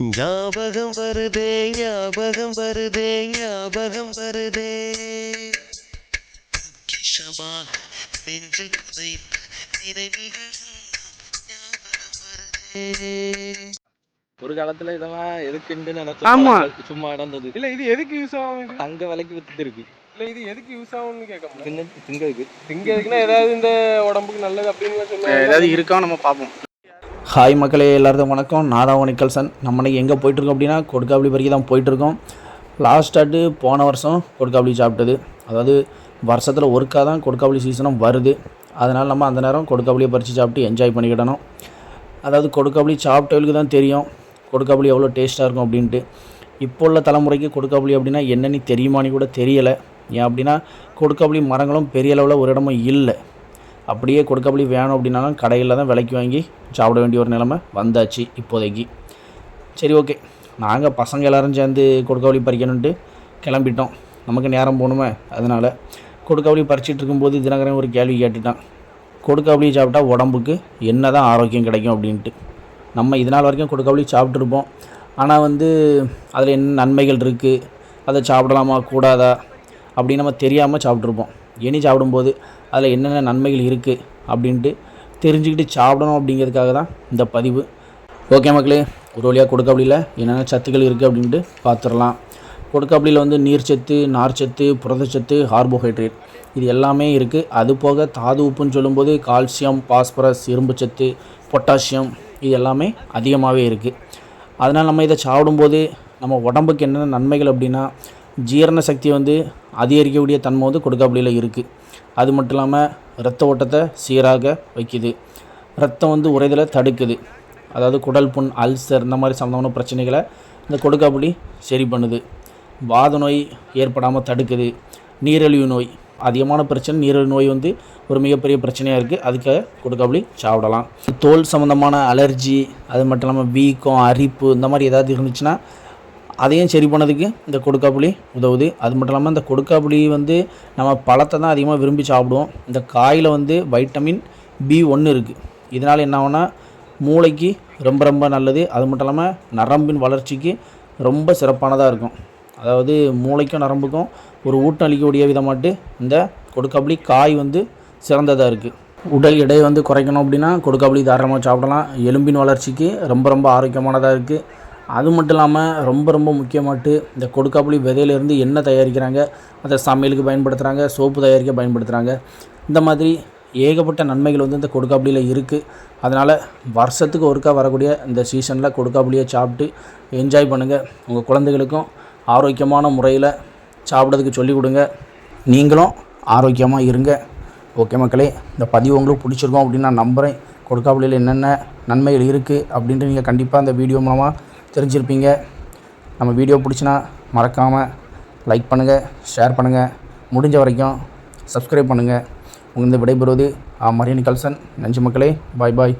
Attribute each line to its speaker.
Speaker 1: ஞாபகம் வருதே ஞாபகம் வருதே ஞாபகம் வருதே. ஞாபகம் வருதே.
Speaker 2: ஒரு காலத்துல இதெல்லாம் எதுக்குன்னு நினைச்ச
Speaker 3: ஆமா.
Speaker 2: சும்மா நடந்தது.
Speaker 3: இல்ல இது எதுக்கு யூஸ் ஆகும்?
Speaker 2: தங்க விலைக்கு வித்துட்டு இருக்கு.
Speaker 3: இல்ல இது எதுக்கு யூஸ் ஆகும்னு கேட்க
Speaker 2: திங்கிறதுக்கு
Speaker 3: திங்க எதுக்குன்னா ஏதாவது இந்த உடம்புக்கு நல்லது அப்படின்னு சொல்லுவாங்க
Speaker 4: ஏதாவது இருக்கா நம்ம பார்ப்போம்.
Speaker 5: ஹாய் மக்களே எல்லாருக்கும் வணக்கம். நான் தான் நிக்கல்சன் நம்ம இன்றைக்கி எங்கே போயிட்டுருக்கோம் அப்படின்னா கொடுக்காப்புளி வரைக்கும் தான் போயிட்டுருக்கோம். லாஸ்ட்டாட்டு போன வருஷம் கொடுக்காப்புளி சாப்பிட்டது. அதாவது வருஷத்தில் ஒருக்கா தான் கொடுக்காப்புளி சீசனும் வருது. அதனால் நம்ம அந்த நேரம் கொடுக்காப்புளியை பறித்து சாப்பிட்டு என்ஜாய் பண்ணிக்கிடணும். அதாவது கொடுக்காப்புளி சாப்பிட்டவங்களுக்கு தான் தெரியும் கொடுக்காப்புளி எவ்வளோ டேஸ்ட்டாக இருக்கும் அப்படின்ட்டு. இப்போ உள்ள தலைமுறைக்கு கொடுக்காப்புளி அப்படின்னா என்னென்னு தெரியுமான்னு கூட தெரியலை. ஏன் அப்படின்னா கொடுக்காப்புளி மரங்களும் பெரிய அளவில் ஒரு இடமும் இல்லை. அப்படியே கொடுக்கப்படி வேணும் அப்படின்னாலும் கடையில் தான் விலைக்கு வாங்கி சாப்பிட வேண்டிய ஒரு நிலைமை வந்தாச்சு இப்போதைக்கு. சரி ஓகே நாங்கள் பசங்க எல்லோரும் சேர்ந்து கொடுக்கவழி பறிக்கணுன்ட்டு கிளம்பிட்டோம். நமக்கு நேரம் போகணுமே அதனால் கொடுக்கவழி பறிச்சிட்டு இருக்கும்போது தினகரன் ஒரு கேள்வி கேட்டுட்டான். கொடுக்கவழி சாப்பிட்டா உடம்புக்கு என்ன தான் ஆரோக்கியம் கிடைக்கும் அப்படின்ட்டு. நம்ம இது நாள் வரைக்கும் கொடுக்கவழி சாப்பிட்ருப்போம் ஆனால் வந்து அதில் என்ன நன்மைகள் இருக்குது அதை சாப்பிடலாமா கூடாதா? அப்படின்னு நம்ம தெரியாமல் சாப்பிட்ருப்போம் இனி சாப்பிடும்போது அதில் என்னென்ன நன்மைகள் இருக்குது அப்படின்ட்டு தெரிஞ்சுக்கிட்டு சாப்பிடணும் அப்படிங்கிறதுக்காக தான் இந்த பதிவு. ஓகே மக்களே ஒரு வழியாக கொடுக்காப்புளியில் என்னென்ன சத்துக்கள் இருக்குது அப்படின்ட்டு பார்த்துடலாம். கொடுக்காப்புளியில் வந்து நீர்ச்சத்து நார்ச்சத்து புரதச்சத்து கார்போஹைட்ரேட் இது எல்லாமே இருக்குது அது போக தாது உப்புன்னு சொல்லும்போது கால்சியம் பாஸ்பரஸ் இரும்புச்சத்து பொட்டாசியம் இது எல்லாமே அதிகமாகவே இருக்குது அதனால் நம்ம இதை சாப்பிடும்போது நம்ம உடம்புக்கு என்னென்ன நன்மைகள் அப்படின்னா ஜீரண சக்தி வந்து அதிகரிக்கக்கூடிய தன்மை வந்து கொடுக்காப்புளியில் இருக்குது அது மட்டும் இல்லாமல் இரத்த ஓட்டத்தை சீராக வைக்குது. ரத்தம் வந்து உறைதலை தடுக்குது. அதாவது குடல் புண் அல்சர் இந்த மாதிரி சம்மந்தமான பிரச்சனைகளை இந்த கொடுக்காப்புளி சரி பண்ணுது. வாத நோய் ஏற்படாமல் தடுக்குது. நீரிழிவு நோய் அதிகமான பிரச்சனை நீரிழிவு நோய் வந்து ஒரு மிகப்பெரிய பிரச்சனையாக இருக்குது அதுக்காக கொடுக்காப்புளி சாப்பிடலாம். தோல் சம்மந்தமான அலர்ஜி அது மட்டும் இல்லாமல் வீக்கம் அரிப்பு இந்த மாதிரி ஏதாவது இருந்துச்சுன்னா அதையும் சரி பண்ணதுக்கு இந்த கொடுக்காப்புளி உதவுது. அது மட்டும் இல்லாமல் இந்த கொடுக்காப்புளி வந்து நம்ம பழத்தை தான் அதிகமாக விரும்பி சாப்பிடுவோம். இந்த காயில் வந்து வைட்டமின் பி ஒன்று இருக்குது இதனால் என்ன ஆகும்னா மூளைக்கு ரொம்ப ரொம்ப நல்லது. அது மட்டும் இல்லாமல் நரம்பின் வளர்ச்சிக்கு ரொம்ப சிறப்பானதாக இருக்கும். அதாவது மூளைக்கும் நரம்புக்கும் ஒரு ஊட்டம் அளிக்கக்கூடிய விதமாட்டு இந்த கொடுக்காப்புளி காய் வந்து சிறந்ததாக இருக்குது உடல் எடையை வந்து குறைக்கணும் அப்படின்னா கொடுக்காப்புளி தாராளமாக சாப்பிடலாம். எலும்பின் வளர்ச்சிக்கு ரொம்ப ரொம்ப ஆரோக்கியமானதாக இருக்குது அது மட்டும் இல்லாமல் ரொம்ப ரொம்ப முக்கியமாட்டு இந்த கொடுக்காப்புளி விதையிலேருந்து எண்ணெய் தயாரிக்கிறாங்க. அதை சமையலுக்கு பயன்படுத்துகிறாங்க சோப்பு தயாரிக்க பயன்படுத்துகிறாங்க இந்த மாதிரி ஏகப்பட்ட நன்மைகள் வந்து இந்த கொடுக்காப்புளியில் இருக்குது அதனால் வருஷத்துக்கு ஒருக்கா வரக்கூடிய இந்த சீசனில் கொடுக்காப்புளியை சாப்பிட்டு என்ஜாய் பண்ணுங்கள் உங்கள் குழந்தைகளுக்கும் ஆரோக்கியமான முறையில் சாப்பிட்றதுக்கு சொல்லிக் கொடுங்க. நீங்களும் ஆரோக்கியமாக இருங்க. ஓகே மக்களே இந்த பதிவு உங்களுக்கு பிடிச்சிருக்கோம் அப்படின்னு நான் நம்புகிறேன் கொடுக்காப்புளியில் என்னென்ன நன்மைகள் இருக்குது அப்படின்ட்டு நீங்கள் கண்டிப்பாக இந்த வீடியோ மூலமாக தெரிஞ்சிருப்பீங்க. நம்ம வீடியோ பிடிச்சினா மறக்காமல் லைக் பண்ணுங்கள் ஷேர் பண்ணுங்கள் முடிஞ்ச வரைக்கும் சப்ஸ்கிரைப் பண்ணுங்கள் உங்கள் விடைபெறுவது ஆ மரியனி கல்சன். நஞ்சு மக்களே. பாய் பாய்.